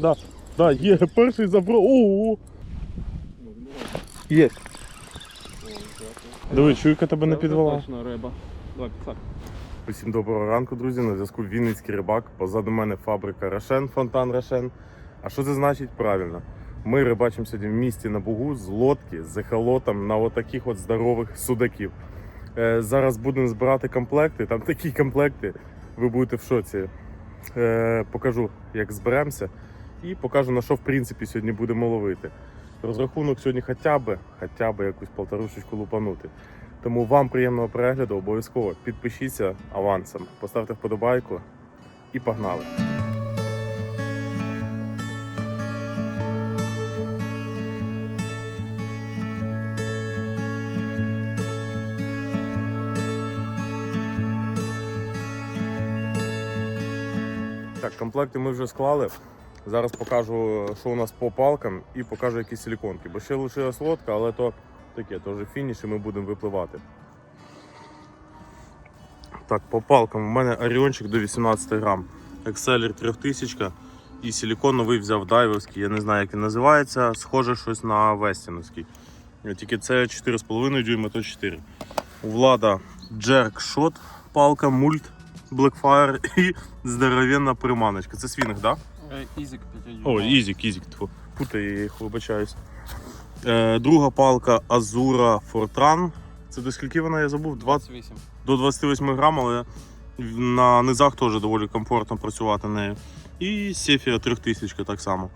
да, да, є, перший забрав. Ого! Є. Диви, чуйка тебе не підвела. Точно риба. Давай, писак. Усім доброго ранку, друзі. На зв'язку Вінницький рибак. Позаду мене фабрика Рошен, фонтан Рошен. А що це значить правильно? Ми рибачимо сьогодні в місті на Бугу з лодки, з ехолотом на отаких от здорових судаків. Е, зараз будемо збирати комплекти. Там такі комплекти, ви будете в шоці. Е, покажу, як зберемося, і покажу, на що в принципі сьогодні будемо ловити. Розрахунок сьогодні хоча б, хоча б якусь полторушечку лупанути. Тому вам приємного перегляду, обов'язково підпишіться авансом, поставте вподобайку і погнали. Так, комплекти ми вже склали. Зараз покажу, що у нас по палкам, і покажу якісь силіконки. Бо ще лишилась лодка, але то таке, то вже фініш і ми будемо випливати. Так, по палкам у мене оріончик до 18 грам. Exceler 3000 і силікон новий взяв дайверський, я не знаю, як він називається, схоже щось на Вестіновський. Тільки це 4,5 дюйма, то 4. У влада Jerk Shot, палка, мульт, Blackfire і здоровенна приманочка. Це свінг, так? Да? Е, Ізик 5 О, Ізік, Ізік, тьфу. Путаю я їх, вибачаюсь. Е, друга палка Azura Fortran. Це до скільки вона, я забув? 20, 28. до 28 грам, але на низах теж доволі комфортно працювати нею. І Сефія 3000 так само.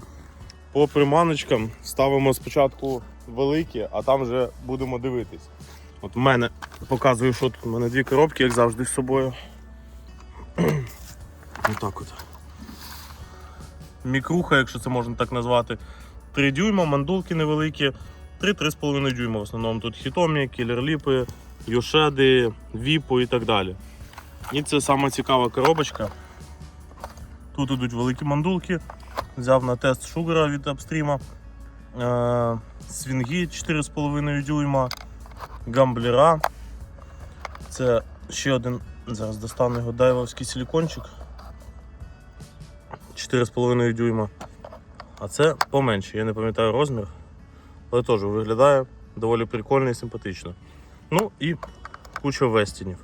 По приманочкам ставимо спочатку великі, а там вже будемо дивитись. От в мене показую, що тут. У мене дві коробки, як завжди, з собою. Отак от. Мікруха, якщо це можна так назвати. 3 дюйма, мандулки невеликі, 3-3,5 дюйма в основному. Тут хітомі, кілерліпи, йошеди, віпо і так далі. І це сама цікава коробочка. Тут ідуть великі мандулки. Взяв на тест шугара від апстріма. Свінги 4,5 дюйма, гамблера. Це ще один, зараз достану його дайвовський силікончик. 4,5 дюйма. А це поменше, я не пам'ятаю розмір, але теж виглядає доволі прикольно і симпатично. Ну і куча вестінів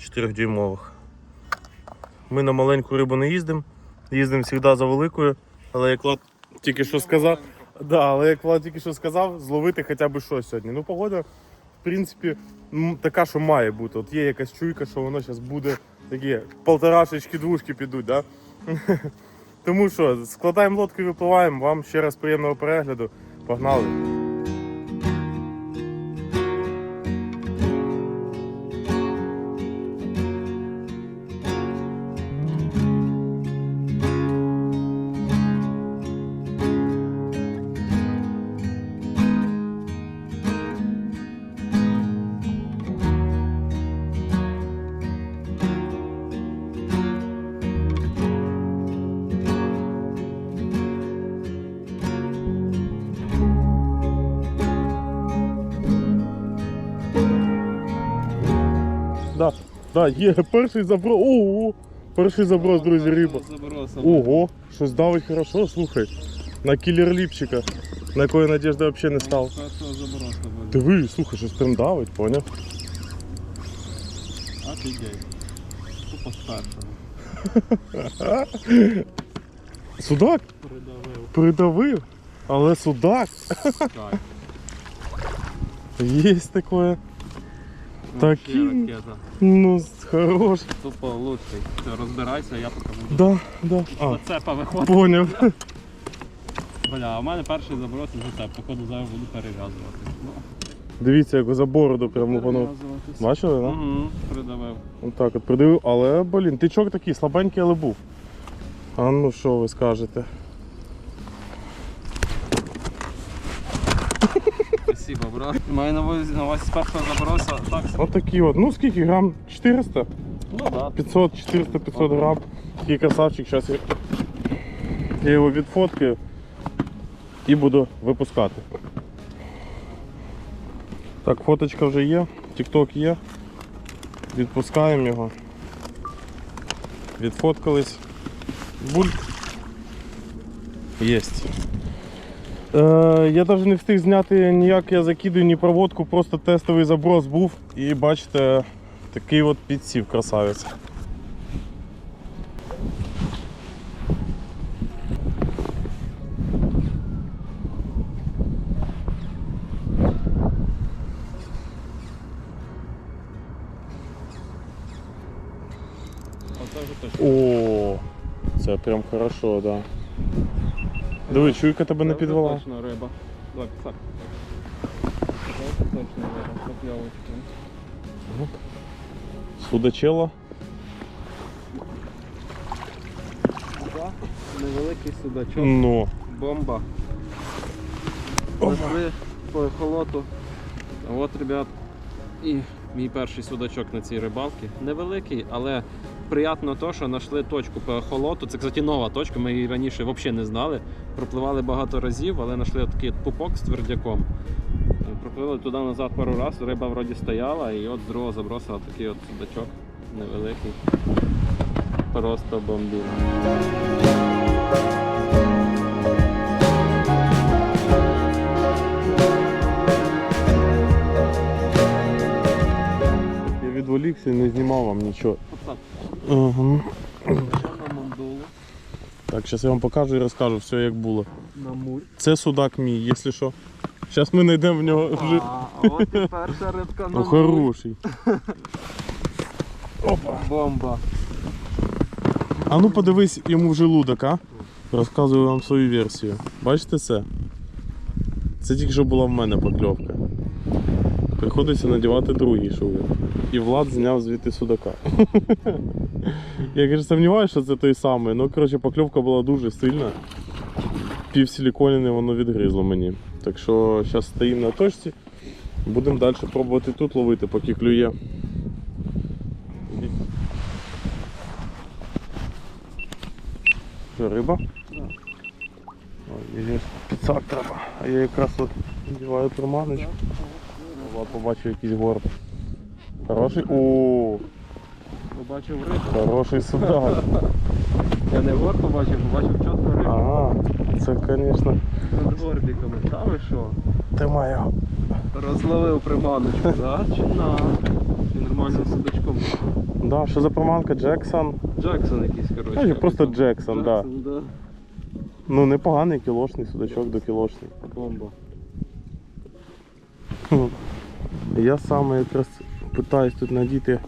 4-дюймових. Ми на маленьку рибу не їздимо, їздимо завжди за великою, але як Влад тільки що сказав, да, але як Влад тільки що сказав, зловити хоча б щось сьогодні. Ну, погода, в принципі, така, що має бути. От є якась чуйка, що воно зараз буде такі полторашечки, двушки підуть, да? Тому що складаємо лодку і випливаємо. Вам ще раз приємного перегляду. Погнали! Да, да, є, перший заброс. Ого! Перший заброс, друзі, риба. Ого, щось давить хорошо, слухай. На кілер ліпчика, на якої надіжди взагалі не став. Буде. Диви, слухай, щось прям давить, поняв? Офігеть. Тупо з першого. Судак Придавив. придавив, але судак Так. є таке. Такі. Ракета. Ну, хорош. Тупо лучший. Все, розбирайся, я поки буду. Да, да. А, Зацепа виходить. поняв. Бля, а в мене перший заброс і зацеп. Походу зараз буду перев'язувати. Ну, Дивіться, як за бороду прямо воно. перев'язуватись. Бачили, да? Угу, придавив. Отак от придивив, але, блін, тичок такий слабенький, але був. А ну що ви скажете? Спасибо. Маю на увазі на увазі з першого заброса. Так, От такі от. Ну скільки грам? 400? ну да. 500, 400, 500 грам. Такий красавчик. Зараз я, я його відфоткаю і буду випускати. Так, фоточка вже є, тікток є. Відпускаємо його. Відфоткались. Буль. Єсть. Е, я навіть не встиг зняти ніяк я закидую, ні проводку, просто тестовий заброс був і бачите, такий от підсів красавець. О, це прям хорошо, да. Диви, чуйка тебе не Це вже підвела. Точно риба. Давай, писак. Це точно риба, покльовочка. Судачела. Да, Невеликий судачок. Ну. Бомба. Пішли по ехолоту. А от, ребят, і мій перший судачок на цій рибалці. Невеликий, але приємно то, що знайшли точку по ехолоту. Це, кстати, нова точка, ми її раніше взагалі не знали. Пропливали багато разів, але знайшли такий пупок з твердяком. Пропливали туди назад пару разів, риба вроді стояла, і от другого забросила такий от судачок невеликий. Просто бомбіна. Відволікся і не знімав вам нічого. Угу. Так, зараз я вам покажу і розкажу все як було. Це судак мій, якщо що. Зараз ми знайдемо в нього жир. А, от і перша рибка на Ну, хороший. Бомба. А ну подивись йому в желудок, а? Розказую вам свою версію. Бачите це? Це тільки що була в мене покльовка. Приходиться надівати другий шовер. І Влад зняв звідти судака. Я каже, сумніваюся, що це той самий. Ну, коротше, покльовка була дуже сильна. Пів воно відгризло мені. Так що зараз стоїмо на точці. Будемо далі пробувати тут ловити, поки клює. Що, риба? Да. Ой, підсак треба. А я якраз от надіваю приманочку. Влад побачив якийсь горб. Хороший? О, Побачив рибу. хороший судак. Я не гор побачив, побачив чітко рибу. Ага, це, звісно, Над горбіками. Та ви що? тема його. Розловив приманочку, да? Чи на? Чи нормальним судачком? Да, що за приманка? Джексон? Джексон якийсь, коротше. Каже, просто Джексон, да. Джексон, да. Ну непоганий кілошний судачок до кілошний. Бомба. Я саме якраз питаюсь тут надіти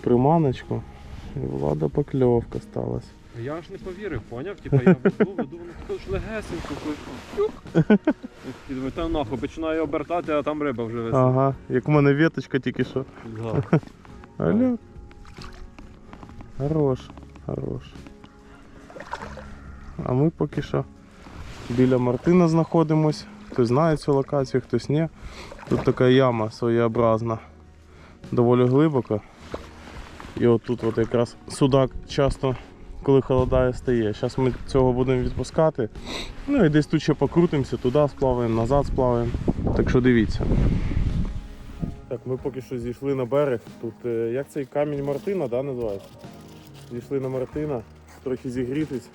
приманочку. І влада покльовка сталася. Я ж не повірив, поняв? Типа я веду, веду, воно таке ж легесенько. І думаю, та нахуй, починаю обертати, а там риба вже висить. Ага, як у мене веточка тільки що. Да. Алло. Хорош, хорош. А ми поки що біля Мартина знаходимось. Хтось знає цю локацію, хтось ні. Тут така яма своєобразна, доволі глибоко. І отут от якраз судак часто, коли холодає, стає. Зараз ми цього будемо відпускати. Ну і десь тут ще покрутимося, туди сплаваємо, назад сплаваємо. Так що дивіться. Так, ми поки що зійшли на берег. Тут е, як цей камінь Мартина, да, називається? Зійшли на Мартина, трохи зігрітись,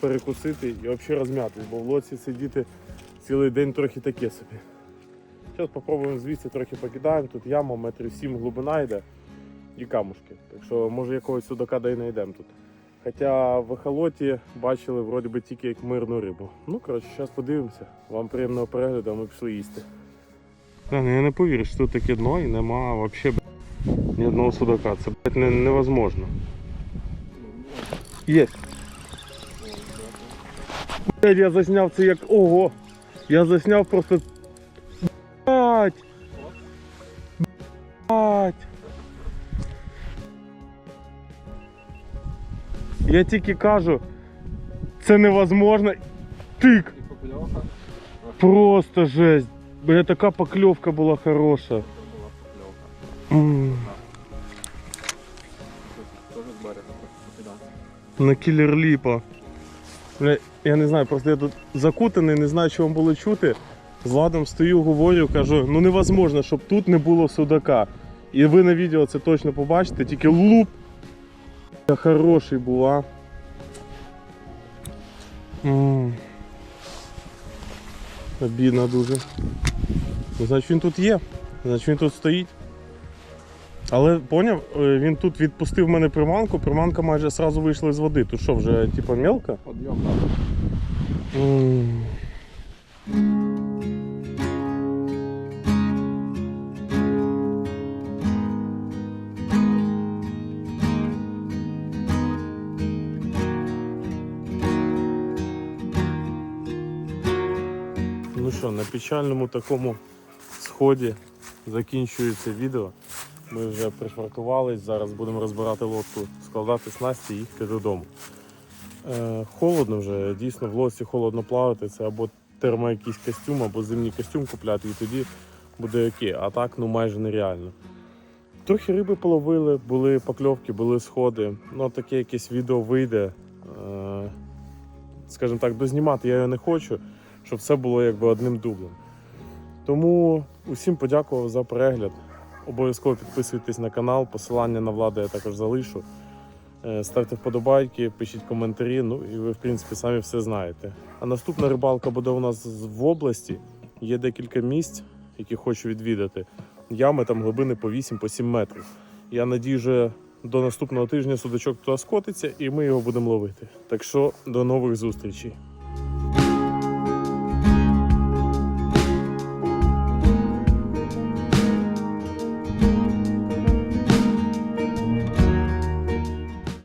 перекусити і взагалі розм'ятись, бо в лоці сидіти цілий день трохи таке собі. Зараз спробуємо звідси трохи покидаємо. Тут яма, метрів сім глибина йде і камушки. Так що може якогось судака да й знайдемо тут. Хоча в ехолоті бачили вроді би тільки як мирну рибу. Ну коротше, зараз подивимося. Вам приємного перегляду, а ми пішли їсти. Та, ну я не повірю, що тут таке дно і нема взагалі ні одного судака. Це блядь, не, невозможно. Є. Блядь, я засняв це як. Ого! Я засняв просто. Я тільки кажу, це невозможно. Тик! Просто жесть. Бля, така покльовка була хороша. На кілер ліпа. Бля, я не знаю, просто я тут закутаний, не знаю, що вам було чути. З Владом стою, говорю, кажу, ну невозможно, щоб тут не було судака. І ви на відео це точно побачите, тільки луп. Хороший був, а. М, Обідно дуже. Значить він тут є. Значить він тут стоїть. Але поняв, е, він тут відпустив мене приманку, приманка майже сразу вийшла з води. Тут що, вже типа мелка? Подйом надо. Печальному такому сході закінчується відео. Ми вже пришвартувались, зараз будемо розбирати лодку, складати снасті і їхати додому. Е, холодно вже, дійсно в лодці холодно плавати. Це або термо якийсь костюм, або зимній костюм купляти, і тоді буде окей. А так ну майже нереально. Трохи риби половили, були покльовки, були сходи. Ну, таке якесь відео вийде. Е, скажімо так, дознімати я його не хочу, щоб все було якби одним дублем. Тому усім подякував за перегляд. Обов'язково підписуйтесь на канал, посилання на владу я також залишу. Е, Ставте вподобайки, пишіть коментарі, ну і ви, в принципі, самі все знаєте. А наступна рибалка буде у нас в області. Є декілька місць, які хочу відвідати. Ями там глибини по 8-7 метрів. Я надію, що до наступного тижня судачок туди скотиться і ми його будемо ловити. Так що до нових зустрічей.